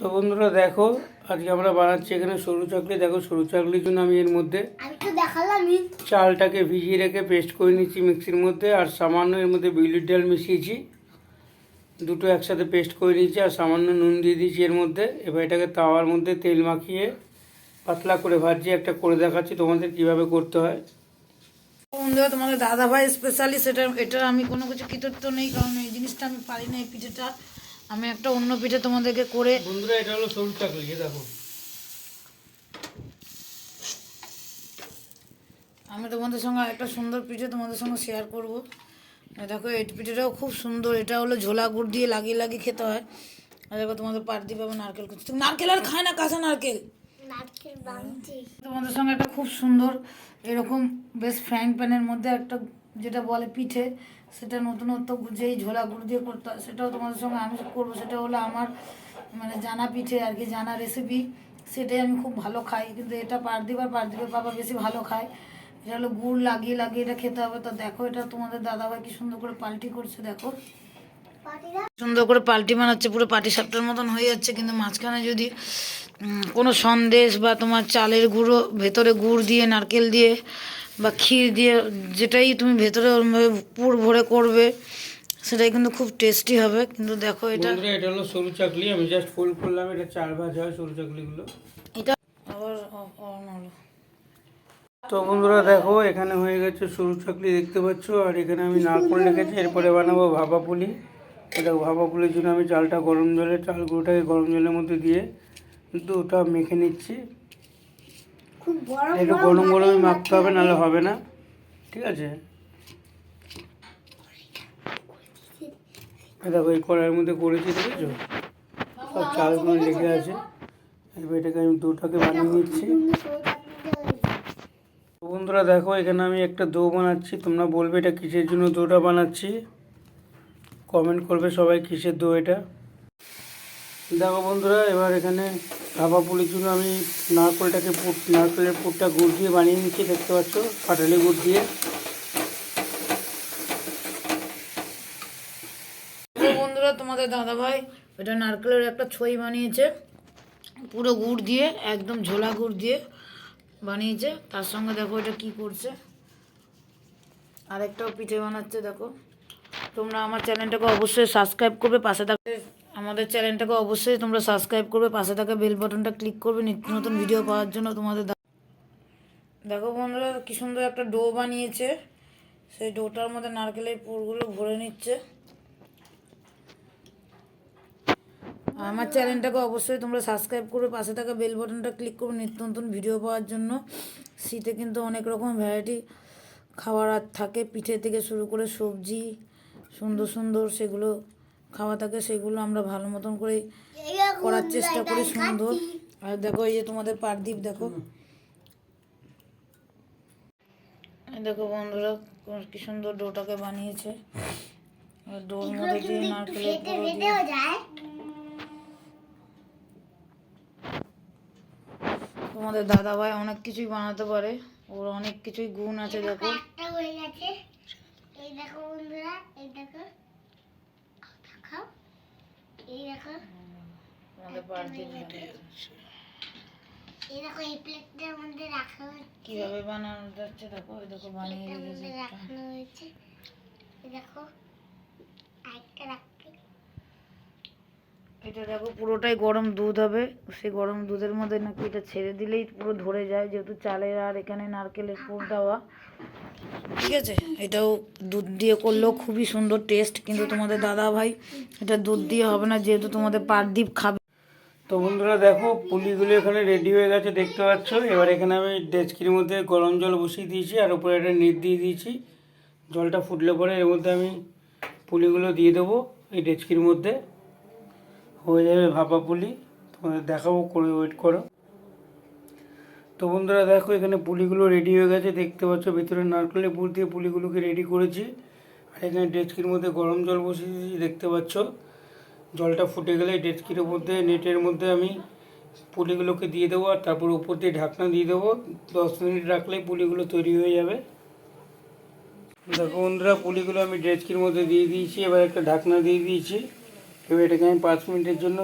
তো বন্ধুরা দেখো আজকে আমরা বানাচ্ছি এখানে সরু চাকলি। দেখো সরু চাকলির জন্য আমি এর মধ্যে আমি চালটাকে ভিজিয়ে রেখে পেস্ট করে নিচ্ছি মিক্সির মধ্যে আর সামান্য এর মধ্যে বিউলির ডাল মিশিয়েছি। দুটো একসাথে পেস্ট করে নিয়েছি আর সামান্য নুন দিয়ে দিয়েছি এর মধ্যে। এবার এটাকে তাওয়ার মধ্যে তেল মাখিয়ে পাতলা করে ভাজছি একটা করে দেখাচ্ছি তোমাদের কীভাবে করতে হয়। বন্ধুরা তোমাদের দাদা ভাই স্পেশালি সেটা এটা আমি কোনো কিছু কৃতিত্ব নেই কারণ এই জিনিসটা আমি পারি না এই পিঠেটা। আমি একটা অন্য পিঠে তোমাদেরকে করে বন্ধুরা এটা হলো সরু চাকলি দেখো। আমি তোমাদের সঙ্গে একটা সুন্দর পিঠে তোমাদের সঙ্গে শেয়ার করব। দেখো এই পিঠেটাও খুব সুন্দর। এটা হলো ঝোলা গুড় দিয়ে লাগিয়ে লাগিয়ে খেতে হয়। আর দেখো তোমাদের পাট দিয়ে পাবে নারকেল কুচি তুমি নারকেল আর খায় না কাঁচা নারকেল? নারকেল তোমাদের সঙ্গে একটা খুব সুন্দর এরকম বেশ ফ্রাইং প্যানের মধ্যে একটা যেটা বলে পিঠে, সেটা নতুনত্ব যেই ঝোলা গুড় দিয়ে করতে হয়, সেটাও তোমাদের সঙ্গে আমি করব। সেটা হলো আমার মানে জানা পিঠে আর কি, জানা রেসিপি সেটাই আমি খুব ভালো খাই। কিন্তু এটা পারদীপ আর পারদীপের বাবা বেশি ভালো খায়। এটা হলো গুড় লাগিয়ে লাগিয়ে এটা খেতে হবে। তো দেখো, এটা তোমাদের দাদাভাই কি সুন্দর করে পাল্টি করছে, দেখো। সুন্দর করে পাল্টি বানাচ্ছে পুরো পাটি সাপটার মতন হয়ে যাচ্ছে। কিন্তু মাঝখানে যদি কোনো সন্দেশ বা তোমার চালের গুঁড়ো, ভেতরে গুড় দিয়ে, নারকেল দিয়ে বা ক্ষীর দিয়ে যেটাই তুমি ভেতরে ওরমভাবে পুর ভরে করবে সেটাই কিন্তু খুব টেস্টি হবে। কিন্তু দেখো এটা এটা হলো সরু চাকলি আমি জাস্ট ফুল করলাম এটা চার ভাজা হয় সরু চাকলিগুলো। এটা আবার অন হলো। তো বন্ধুরা দেখো এখানে হয়ে গেছে সরু চাকলি দেখতে পাচ্ছ? আর এখানে আমি নারকল রেখেছি এরপরে বানাবো ভাপা পুলি এটা ভাপা পুলির জন্য আমি চালটা গরম জলে চাল গুঁড়োটাকে গরম জলের মধ্যে দিয়ে কিন্তু ওটা মেখে নিচ্ছি। খুব বড় একটু গরম গরমই মাখতে হবে নাহলে হবে না। ঠিক আছে? দেখো এই কড়াইয়ের মধ্যে করেছি দেখেছ? সব চালগুলো লেগে আছে। এবার এটাকে আমি দুটাকে বানিয়ে নিচ্ছি। বন্ধুরা দেখো এখানে আমি একটা দো বানাচ্ছি। তোমরা বলবে এটা কিসের জন্য দোটা বানাচ্ছি? কমেন্ট করবে সবাই কিসের দো এটা। দেখো বন্ধুরা, এবার এখানে ভাপা পুলির জন্য আমি নারকেলটাকে পুট, নারকেলের পুরটা গুড় দিয়ে বানিয়ে নিচ্ছি, দেখতে পাচ্ছ? পাটালি গুড় দিয়ে। বন্ধুরা, তোমাদের দাদাভাই এটা নারকেলের একটা ছই বানিয়েছে। পুরো গুড় দিয়ে, একদম ঝোলা গুড় দিয়ে বানিয়েছে। তার সঙ্গে দেখো এটা কি করছে। আরেকটাও পিঠে বানাচ্ছে, দেখো। তোমরা আমার চ্যানেলটাকে অবশ্যই সাবস্ক্রাইব করবে, পাশে থাকতে আমাদের চ্যানেলটাকে অবশ্যই তোমরা সাবস্ক্রাইব করবে, পাশে থাকা বেল বাটনটা ক্লিক করবে, নিত্য নতুন ভিডিও পাওয়ার জন্য তোমাদের দেখো বন্ধুরা কি সুন্দর একটা ডো বানিয়েছে। সেই ডোটার মধ্যে নারকেলের পুরগুলো ভরে নিচ্ছে। আমার চ্যানেলটাকে অবশ্যই তোমরা সাবস্ক্রাইব করবে, পাশে থাকা বেল বাটনটা ক্লিক করবে, নিত্য নতুন ভিডিও পাওয়ার জন্য। শীতে কিন্তু অনেক রকম ভ্যারাইটি খাবার আর থাকে, পিঠে থেকে শুরু করে সবজি, সুন্দর সুন্দর সেগুলো খাওয়া থাকে সেগুলো আমরা ভালো মতন করে করার চেষ্টা করি সুন্দর। আর দেখো এই যে তোমাদের পারদীপ দেখো। দেখো বন্ধুরা কি সুন্দর ডোটাকে বানিয়েছে। আর ডোর মধ্যে দিয়ে নারকেলের পুরো তোমাদের দাদা ভাই অনেক কিছুই বানাতে পারে ওর অনেক কিছুই গুণ আছে দেখো। হয়ে এই দেখো বন্ধুরা এই দেখো দেখাও এই দেখো তোমাদের পারদীপ এই দেখো এই প্লেটটার মধ্যে রাখা হচ্ছে কীভাবে বানানো যাচ্ছে দেখো ওই দেখো বানিয়ে রেখেছে দেখো আরেকটা রাখতে এটা দেখো পুরোটাই গরম দুধ হবে। সেই গরম দুধের মধ্যে নাকি এটা ছেড়ে দিলেই পুরো ধরে যায়, যেহেতু চালের আর এখানে নারকেলের পুর দেওয়া। ঠিক আছে? এটাও দুধ দিয়ে করলেও খুবই সুন্দর টেস্ট কিন্তু তোমাদের দাদা ভাই, এটা দুধ দিয়ে হবে না, যেহেতু তোমাদের পারদীপ খাবে। তো বন্ধুরা দেখো, পুলিগুলো এখানে রেডি হয়ে গেছে, দেখতে পাচ্ছ? এবার এখানে আমি ডেচকির মধ্যে গরম জল বসিয়ে দিয়েছি, আর উপরে একটা নেট দিয়ে দিয়েছি। জলটা ফুটলে পরে এর মধ্যে আমি পুলিগুলো দিয়ে দেবো এই ডেচকির মধ্যে। হয়ে যাবে ভাপা পুলি তোমাদের দেখাবো, করে ওয়েট করো। তো বন্ধুরা, দেখো এখানে পুলিগুলো রেডি হয়ে গেছে। দেখতে পাচ্ছ, ভিতরে নারকেলের পুর দিয়ে পুলিগুলোকে রেডি করেছি। আর এখানে ডেচকির মধ্যে গরম জল বসিয়ে দিয়েছি, দেখতে পাচ্ছ। জলটা ফুটে গেলে ডেচকির মধ্যে, নেটের মধ্যে আমি পুলিগুলোকে দিয়ে দেবো আর তারপর উপর দিয়ে ঢাকনা দিয়ে দেবো। দশ মিনিট রাখলেই পুলিগুলো তৈরি হয়ে যাবে। দেখো বন্ধুরা, পুলিগুলো আমি ডেচকির মধ্যে দিয়ে দিয়েছি। এবার একটা ঢাকনা দিয়ে দিয়েছি। এবার এটাকে আমি পাঁচ মিনিটের জন্য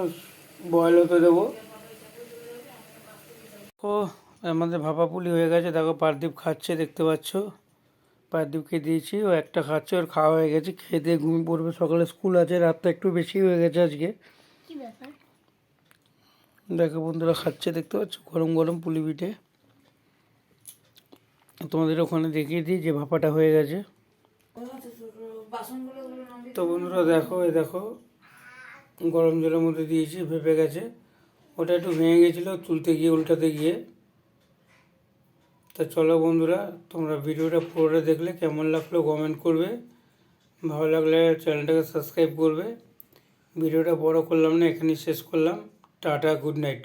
বয়েল হতে দেবো। ও আমাদের ভাপা পুলি হয়ে গেছে। দেখো পারদীপ খাচ্ছে দেখতে পাচ্ছ। পারদীপকে দিয়েছি ও একটা খাচ্ছে ওর খাওয়া হয়ে গেছে। খেয়ে দিয়ে ঘুমিয়ে পড়বে। সকালে স্কুল আছে রাতটা একটু বেশি হয়ে গেছে আজকে। দেখো বন্ধুরা খাচ্ছে দেখতে পাচ্ছ? গরম গরম পুলি পিঠে। তোমাদের ওখানে দেখিয়ে দিই যে ভাপাটা হয়ে গেছে। নামিয়ে তো বন্ধুরা দেখো এই দেখো গরম জলের মধ্যে দিয়েছি ভেপে গেছে। ওটা একটু ভেঙে গেছিল, তুলতে গিয়ে, উল্টাতে গিয়ে। তা চলো বন্ধুরা, তোমরা ভিডিওটা পুরোটা দেখলে, কেমন লাগল কমেন্ট করবে। ভালো লাগলে চ্যানেলটাকে সাবস্ক্রাইব করবে। ভিডিওটা বড় করলাম না, এখানেই শেষ করলাম। Tata good night